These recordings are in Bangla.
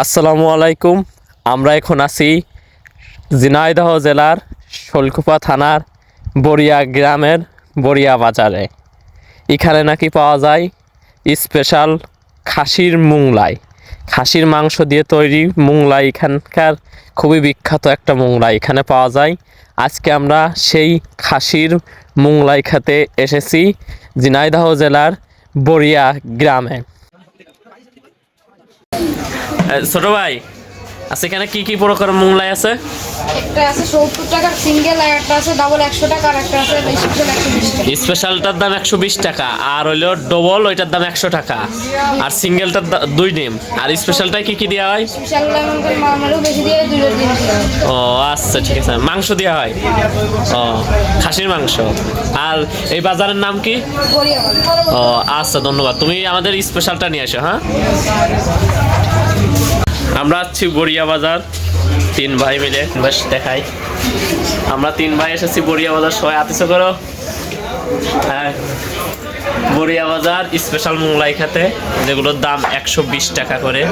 আসসালামু আলাইকুম। আমরা এখন আছি ঝিনাইদহ জেলার শোলকুপা থানার বড়িয়া গ্রামের বড়িয়া বাজারে। এখানে নাকি পাওয়া যায় স্পেশাল খাসির মুংলাই। খাসির মাংস দিয়ে তৈরি মুংলাই এখানকার খুবই বিখ্যাত একটা মুংলাই এখানে পাওয়া যায়। আজকে আমরা সেই খাসির মুংলাই খেতে এসেছি ঝিনাইদহ জেলার বড়িয়া গ্রামে। ছোট ভাই আচ্ছা এখানে কি কি প্রকার মোংলাই আছে? একটা আছে সত্তর টাকার সিঙ্গেল আর একটা আছে ডাবল একশো টাকা আর একটা আছে স্পেশাল একশো বিশ টাকা। স্পেশালটার দাম একশো বিশ টাকা আর হইল ডবল ওইটার দাম একশো টাকা আর সিঙ্গেলটার দুই ডিম। আর স্পেশালটায় কি কি দেওয়া হয়? স্পেশাল লেমন করে নর্মালও বেশি দিয়ে দুটো দিন ও আচ্ছা ঠিক আছে। মাংস দেওয়া হয়? ও খাসির মাংস। আর এই বাজারের নাম কি? ও আচ্ছা ধন্যবাদ। তুমি আমাদের স্পেশালটা নিয়ে আসো হ্যাঁ? আমরা আসছি বড়িয়া বাজার, তিন ভাই মিলে। বেশ, দেখাই। আমরা তিন ভাই এসেছি বড়িয়া বাজার, সবাই আতিস করো। হ্যাঁ। বড়িয়া বাজার স্পেশাল মোংলাই খাতে যেগুলোর দাম একশো বিশ টাকা করে।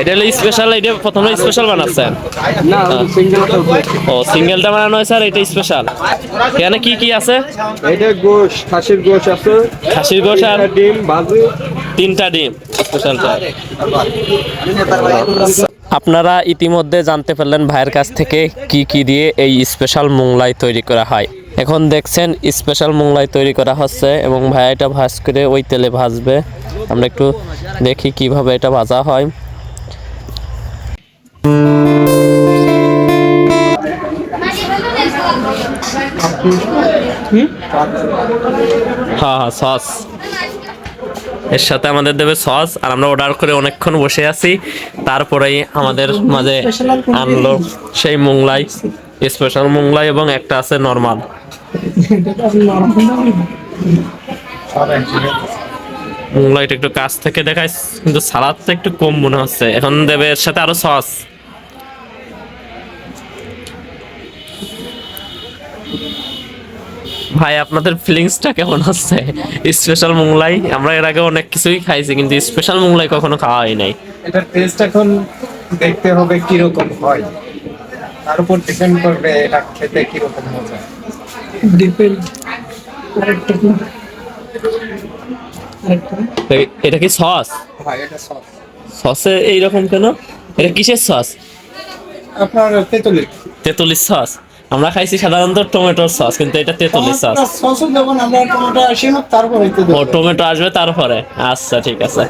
এটা হলো স্পেশাল এটা প্রথমে স্পেশাল বানাচ্ছেন? ও সিঙ্গেলটা বানানো হয়েছে আর এটা স্পেশাল এখানে কি কি আছে? এটা গোশ খাসির গোশ আছে। খাসির গোশ আর ডিম তিনটা ডিম স্পেশালটা আপনারা ইতিমধ্যে জানতে পারলেন ভাইয়ের কাছ থেকে কি কি দিয়ে এই স্পেশাল মোংলাই তৈরি করা হয়। এখন দেখছেন স্পেশাল মোংলাই তৈরি করা হচ্ছে এবং ভাইয়া এটা ভাজ করে ওই তেলে ভাজবে। আমরা একটু দেখি কীভাবে এটা ভাজা হয়। হ্যাঁ হ্যাঁ সস এর সাথে আমাদের দেবে সস, আর আমরা অর্ডার করে অনেকক্ষণ বসে আছি। তারপরেই আমাদের মাঝে আনলো সেই মোংলাই স্পেশাল মোংলাই এবং একটা আছে নর্মাল মোংলাইটা একটু কাছ থেকে দেখায় কিন্তু সালাদটা একটু কম মনে হচ্ছে। এখন দেবে এর সাথে আরও সস। ভাই আপনাদের ফিলিংসটা কেমন হচ্ছে? স্পেশাল মোংলাই আমরা এর আগে অনেক কিছুই খাইছি কিন্তু স্পেশাল মোংলাই কখনো খাওয়া হয় নাই। এটার টেস্ট এখন দেখতে হবে কীরকম হয়। তার উপর ডিপেন্ড করবে এটা খেতে কীরকম মজা। ডিপেন্ড কি? এটা কি সস ভাই এটা সস সসে এইরকম কেন? এটা কিসের সস আপনার তেতুলি তেঁতুলির সস আমরা খাইছি সাধারণত টমেটোর সস কিন্তু এটা তেঁতুলির সস। সসও যখন আমরা টমেটো আসি না তারপরে ও টমেটো আসবে তারপরে। আচ্ছা ঠিক আছে।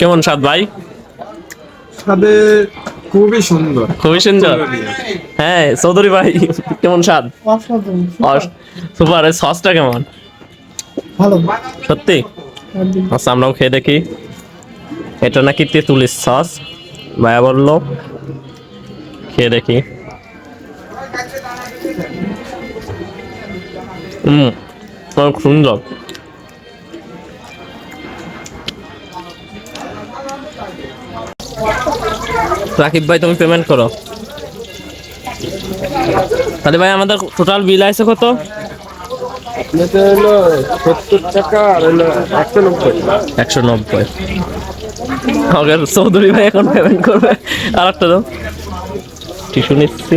কেমন স্বাদ ভাই? স্বাদে খুবই সুন্দর। খুবই সুন্দর? হ্যাঁ চৌধুরী ভাই কেমন স্বাদ? সুপার এই সসটা কেমন? ভালো। সত্যি? আচ্ছা আমরাও খেয়ে দেখি। এটা নাকি তেঁতুলির সস। ভাইয়া বলল খেয়ে দেখি। হুম অনেক সুন্দর। রাকিব ভাই তুমি পেমেন্ট করো। তাহলে ভাই আমাদের টোটাল বিল আছে কত? একশো নব্বই। চৌধুরী ভাই এখন পেমেন্ট করবে। আর একটা দাও। টিস্যু নিচ্ছি